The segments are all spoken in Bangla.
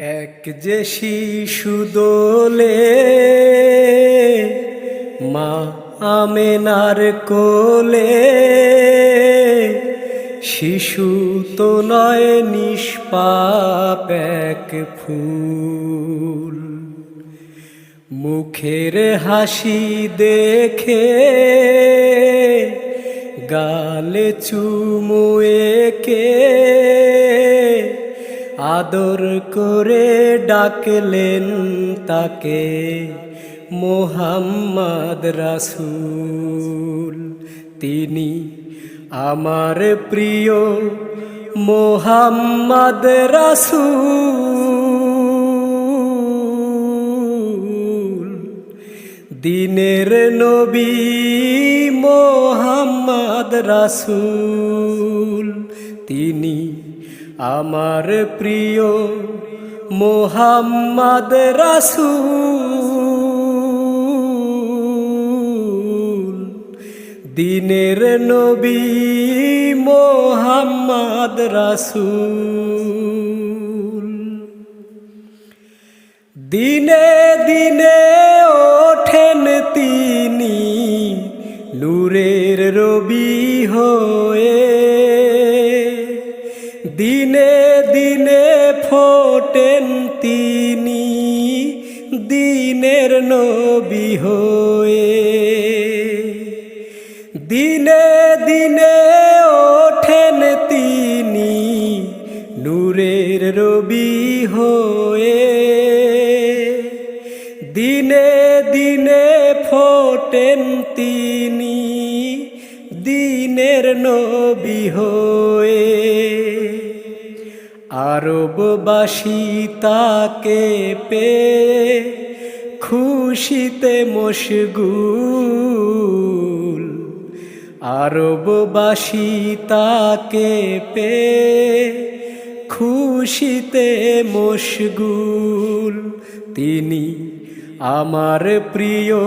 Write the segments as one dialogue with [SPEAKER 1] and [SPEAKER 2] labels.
[SPEAKER 1] এক যে শিশু দোলে, মা আমেনার কোলে। শিশু তো নয় নিষ্পাপ এক ফুল। মুখের হাসি দেখে গালে চুমু একে আদর করে ডাকলেন তাকে মোহাম্মদ রাসূল। তিনি আমার প্রিয় মোহাম্মদ রাসূল। দিনের নবী মোহাম্মদ রাসূল। তিনি আমার প্রিয় মোহাম্মদ রাসূল দিনের নবী মোহাম্মদ রাসূল। দিনে দিনে ওঠেন তিনি দিনের নবী হয়ে, দিনে দিনে ওঠেন তিনি নূরের রবি হয়ে, দিনে দিনে ফোটেন তিনি দিনের নবী হয়ে। আরববাসী তাকে পে খুশিতে মশগুল আরববাসী তাকে পে খুশিতে মশগুল। তিনি আমার প্রিয়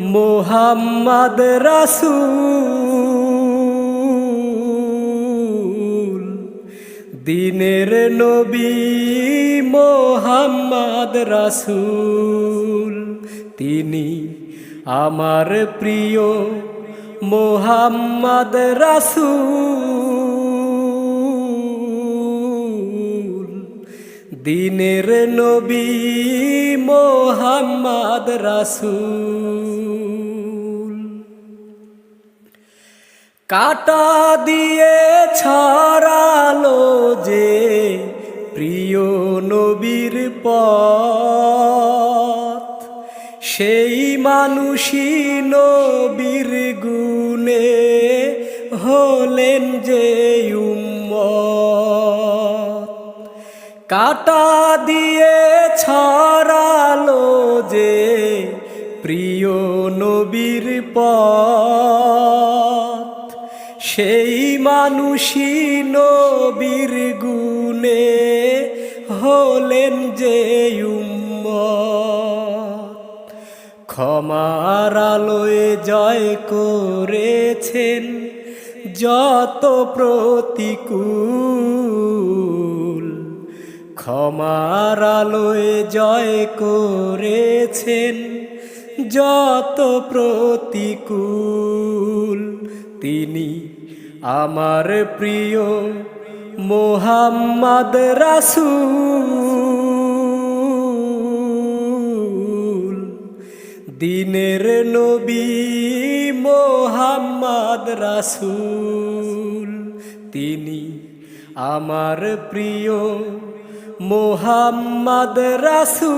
[SPEAKER 1] মোহাম্মদ রাসূল। দিনের নবী মোহাম্মদ রাসুল। তিনি আমার প্রিয় মোহাম্মদ রাসুল। দিনের নবী মোহাম্মদ রাসূল। কাটা দিয়ে ছড়ালো যে প্রিয় নবীর পথ। সেই মানুষই নবীর গুণে হলেন যে উম্মত। কাটা দিয়ে ছড়ালো যে প্রিয় নবীর পথ। সেই মানুষই নবীর গুণে হলেন যে উম্মত। ক্ষমার আলোয় জয় করেছেন যত প্রতিকূল। ক্ষমার আলোয় জয় করেছেন যত প্রতিকূল। তিনি আমার প্রিয় মোহাম্মদ রাসূল, দিনের নবী মোহাম্মদ রাসূল, তিনি আমার প্রিয় মোহাম্মদ রাসূল,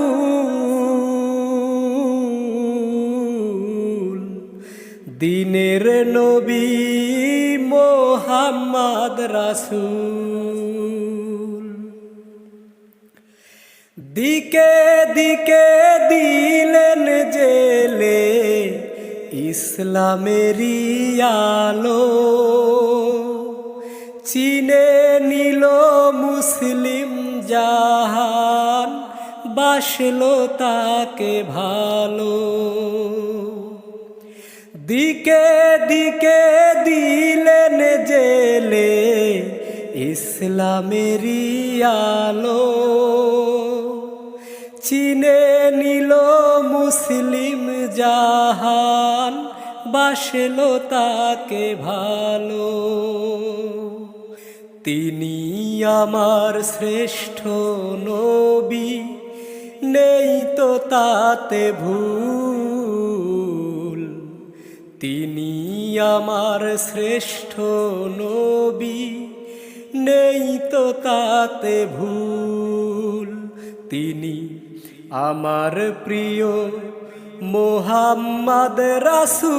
[SPEAKER 1] দিনের নবী মোহাম্মদ রাসূল। দিকে দিকে দিলেন জেলে ইসলামেরই আলো। চিনে নিল মুসলিম জাহান, বাসলো তাকে ভালো। দিকে দিকে দিলেন জেলে ইসলামেরই আলো। চিনে নিল মুসলিম জাহান, বাসল তাকে ভালো। তিনি আমার শ্রেষ্ঠ নবী, নেই তো তাতে ভুল তিনি আমার শ্রেষ্ঠ নবী, নেই তো তাতে ভুল। তিনি আমার প্রিয় মোহাম্মদ রাসূল।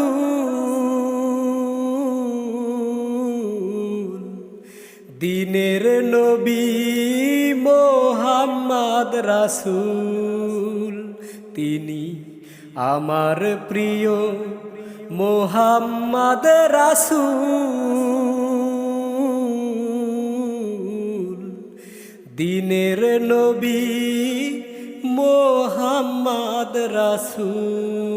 [SPEAKER 1] দিনের নবী মোহাম্মদ রাসুল। তিনি আমার প্রিয় মোহাম্মদ রাসু দিনের নবী মোহাম্মদ রাসূল।